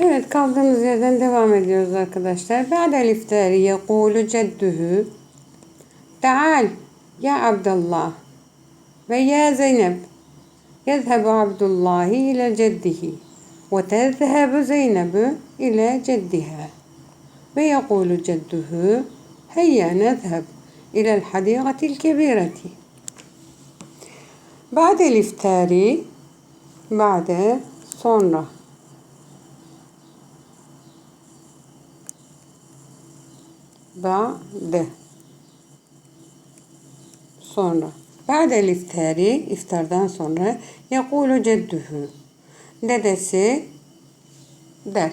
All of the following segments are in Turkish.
Evet kaldığımız yerden devam ediyoruz arkadaşlar. Ba'da liftari yekulu cedduhu. Ta'al ya Abdullah ve ya Zeynep. Yezhebu Abdullahi ile ceddihi ve tezhebu Zeynep ile ceddiha. Ve yekulu cedduhu heyya nezheb ile el-hadikatil kebireti Ba'de liftari Ba'de sonra. Ba'de. Sonra. Ba'del iftari, iftardan sonra yakulu cedduhu. Dedesi der.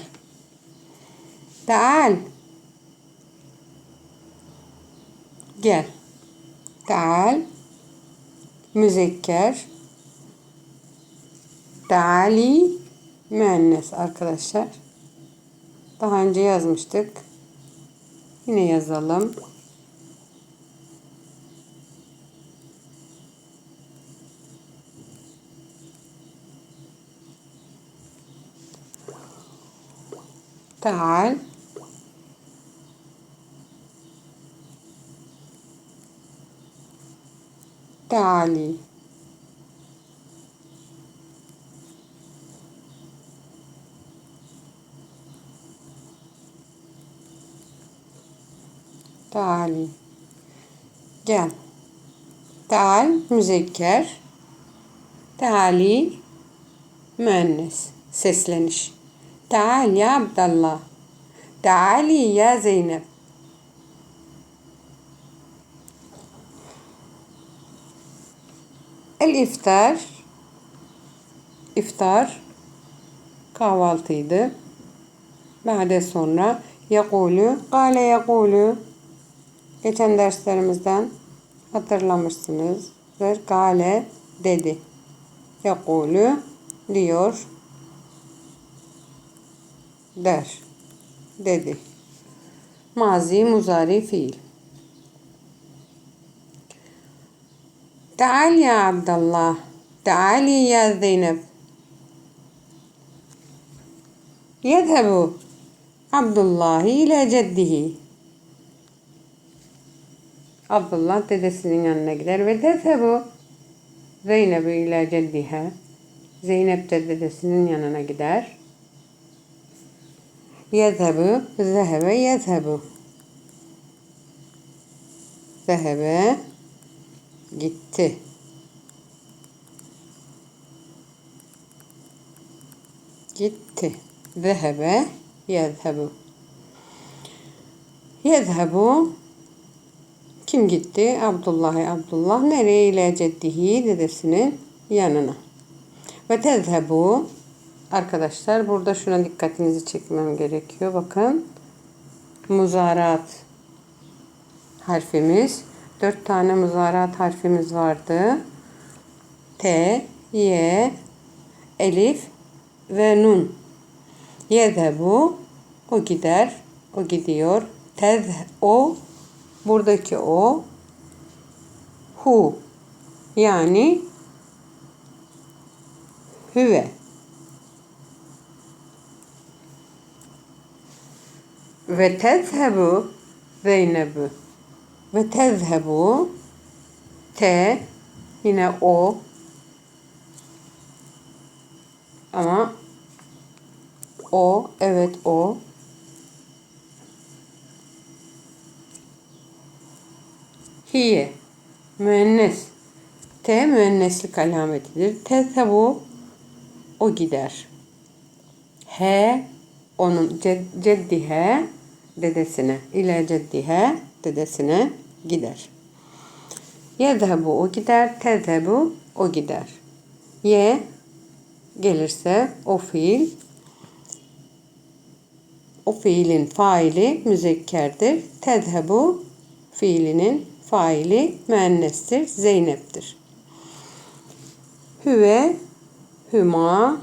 Taal. Gel. Taal. Müzekker. Taali. Müennes arkadaşlar. Daha önce yazmıştık. Yine yazalım. تعال تعالي Gel. Gel. Tal müzekker. Tali müennes. Sesleniş. Tal ya Abdallah. Tali ya Zeynep. El iftar iftar kahvaltıydı. Bade sonra yakulu, kale yakulu geçen derslerimizden hatırlamışsınızdır. Kale dedi. Yakulu diyor der dedi. Mazi muzari fiil. تعال يا عبد الله تعالي يا زينب يذهب عبد الله إلى جده Abdullah dedesinin yanına gider ve tezhebu Zeynep ile ceddiha Zeynep de dedesinin yanına gider. Yezhebu zehebe yezhebu Zehebe gitti. Gitti. Zehebe yezhebu. Yezhebu kim gitti? Abdullah Abdullah nereye ile ceddihi dedesinin yanına. Ve tezhebu arkadaşlar burada şuna dikkatinizi çekmem gerekiyor. Bakın muzarat harfimiz dört tane muzarat harfimiz vardı. T, Y, Elif ve Nun. Yezhebu o gider, o gidiyor. Tez o buradaki o hu yani hüve. Ve tezhebu Zeynebu. Ve tezhebu T yine o ama o evet o hiye müennes T müenneslik alametidir. Tezhebu o gider. H onun ceddihe dedesine ile ceddihe dedesine gider. Yezhebu o gider. Tezhebu o gider. Ye gelirse o fiil o fiilin faili müzekkerdir. Tezhebu fiilinin faili müennestir. Zeynep'tir. Hüve, hüma,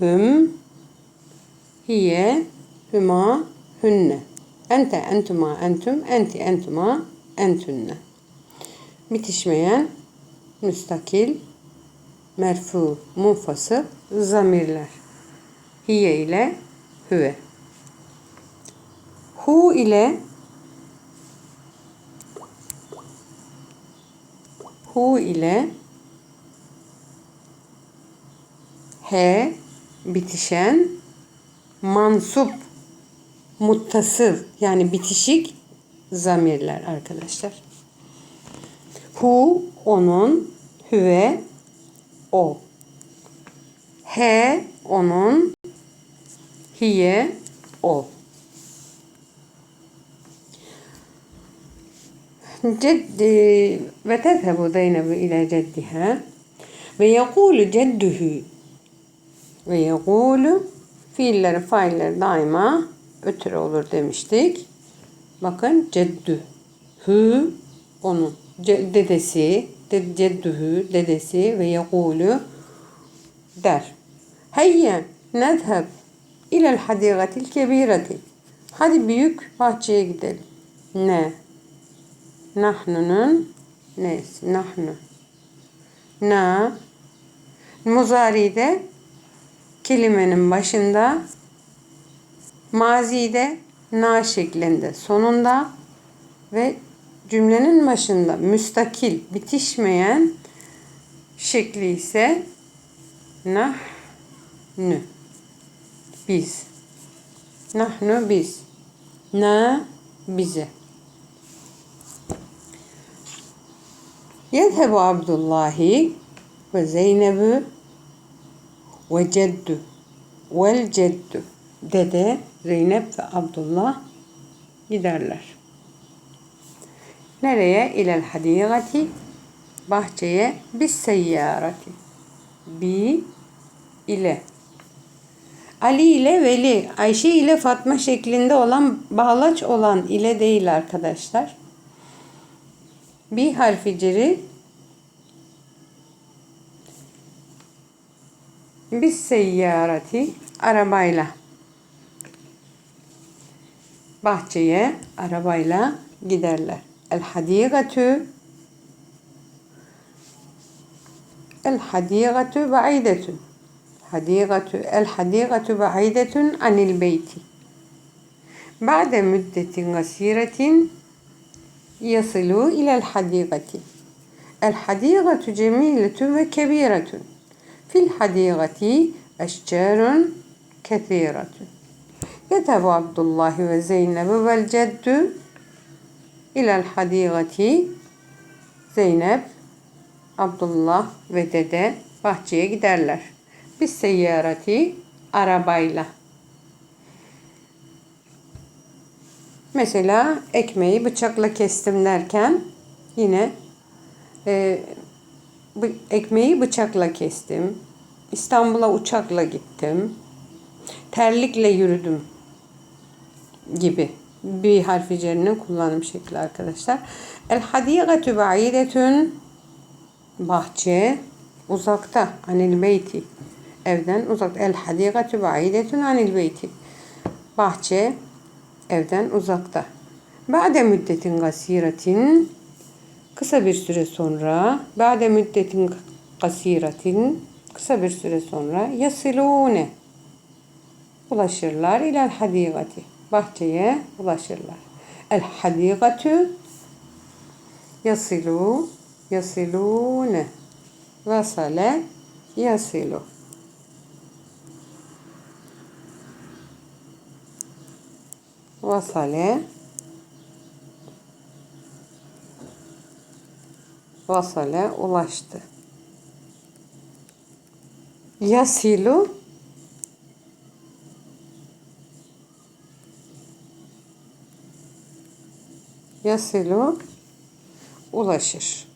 hüm, hiye, hüma, hünne. Ente, entuma, entüm, enti, entuma, entünne. Bitişmeyen, müstakil, merfu, munfası, zamirler. Hiye ile hüve. Hu ile hu ile he bitişen mansup muttasıl yani bitişik zamirler arkadaşlar. Hu onun, hüve o. He onun, hiye o. جد وتذهب زينب إلى جدها ويقول جده ويقول fiiller failler daima ötürü olur demiştik. Bakın ceddü. Hü onun ce- dedesi, de, ceddühü dedesi ve yekulu der. Hayya nezheb ilel hadigatil kebireti. Hadi büyük bahçeye gidelim. Ne? Nahnu'nun neyse nahnu. Na muzari'de kelimenin başında mazide na şeklinde sonunda ve cümlenin başında müstakil bitişmeyen şekli ise nahnu biz. Nahnu biz. Na bize Yezhebu Abdullahi ve Zeynep'ü ve ceddü vel ceddü dede Zeynep ve Abdullah giderler. Nereye? İlel hadiyati bahçeye bis seyyarati bi ile Ali ile Veli, Ayşe ile Fatma şeklinde olan bağlaç olan ile değil arkadaşlar bir harfi ciri bir seyyarati arabayla bahçeye arabayla giderler. El hadiyatü El hadiyatü ba'idetün Hadiyatü El hadiyatü ba'idetün anil beyti. Ba'de müddetin gasiretin يصل إلى الحديقة الحديقة جميلة وكبيرة في الحديقة أشجار كثيرة يذهب عبد الله وزينب والجد إلى الحديقة Zeynep, Abdullah ve dede bahçeye giderler. Biz seyyarati arabayla. Mesela ekmeği bıçakla kestim derken yine e, bu ekmeği bıçakla kestim. İstanbul'a uçakla gittim. Terlikle yürüdüm gibi bir harfi cerinin kullanım şekli arkadaşlar. El hadigatu ba'idetun bahçe uzakta anil beyti evden uzak el hadigatu ba'idetun anil beyti bahçe evden uzakta. Ba'de müddetin gasiretin kısa bir süre sonra ba'de müddetin gasiretin kısa bir süre sonra yasilune ulaşırlar ilal hadigati bahçeye ulaşırlar. El hadigatu yasilu yasilune vasale yasilu vasale vasale ulaştı. Yasilu Yasilu ulaşır.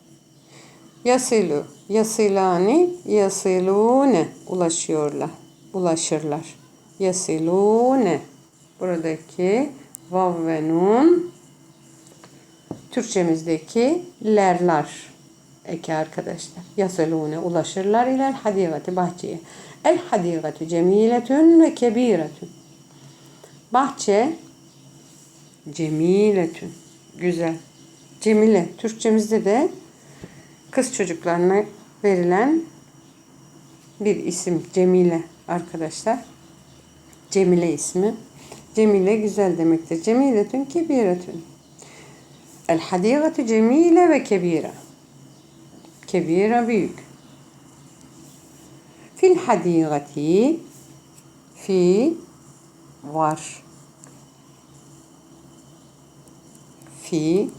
Yasilu, yasilani, yasilune ulaşıyorlar, ulaşırlar. Yasilune. Buradaki vav ve nun Türkçemizdeki lerler eki arkadaşlar. Yasilune ulaşırlar ile hadigati bahçeye. El hadigatu cemiletun ve kebiretun. Bahçe cemiletun güzel. Cemile Türkçemizde de kız çocuklarına verilen bir isim Cemile arkadaşlar. Cemile ismi. Cemile güzel demektir. Cemiletün kebiretün. El hadîgatu cemile ve kebira. Kebira büyük. Fil hadîgati fi var. Fi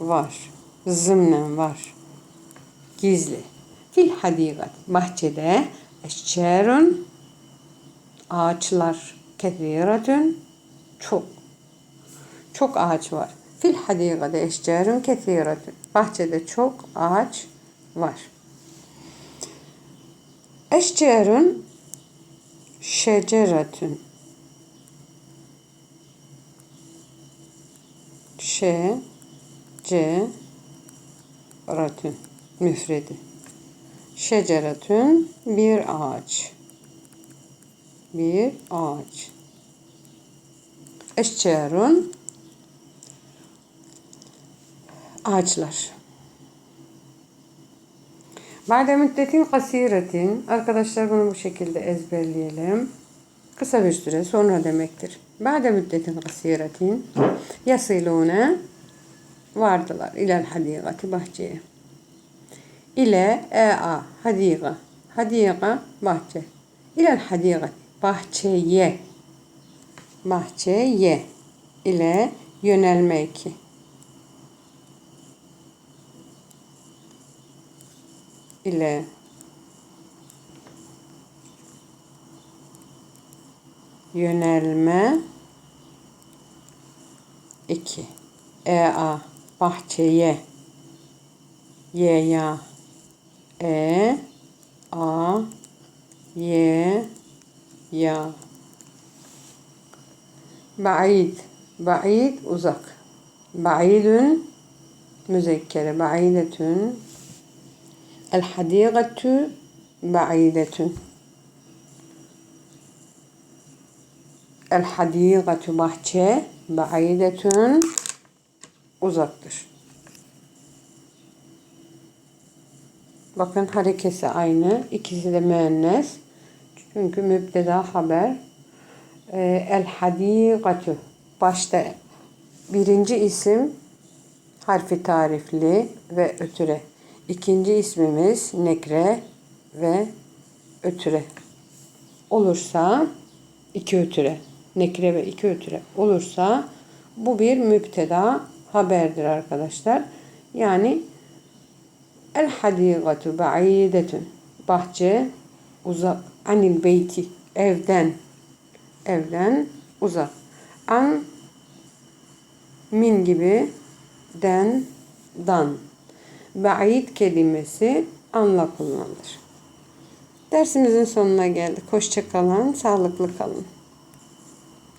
var. Zımnen var. Gizli. Fil hadigat. Bahçede eşcerun ağaçlar. Kethiratun çok. Çok ağaç var. Fil hadigade eşcerun kethiratun. Bahçede çok ağaç var. Eşcerun şeceretün. Şe C ratün müfredi. Şeceretün bir ağaç. Bir ağaç. Eşcerun ağaçlar. Ba'de müddetin kasiretin arkadaşlar bunu bu şekilde ezberleyelim. Kısa bir süre sonra demektir. Ba'de müddetin kasiretin yasilune vardılar ilel hadigati bahçeye. İle ea hadiga hadiga bahçe. İlel hadigati bahçeye bahçeye ile yönelmek. ile. Yönelme 2 e a bahçeye. Ye ya. E a ye ya Ba'id Ba'id uzak Ba'idun müzekkere Ba'idetün El hadigatü Ba'idetün El hadigatu bahçe baidetün uzaktır. Bakın harekesi aynı. İkisi de müennes. Çünkü mübdeda haber. Ee, El hadigatu başta birinci isim harfi tarifli ve ötüre. İkinci ismimiz nekre ve ötüre. Olursa iki ötüre nekre ve iki ötüre olursa bu bir müpteda haberdir arkadaşlar. Yani el hadigatu ba'idetun bahçe uzak anil beyti evden evden uzak. An min gibi den dan. Ba'id kelimesi anla kullanılır. Dersimizin sonuna geldik. Hoşça kalın, sağlıklı kalın.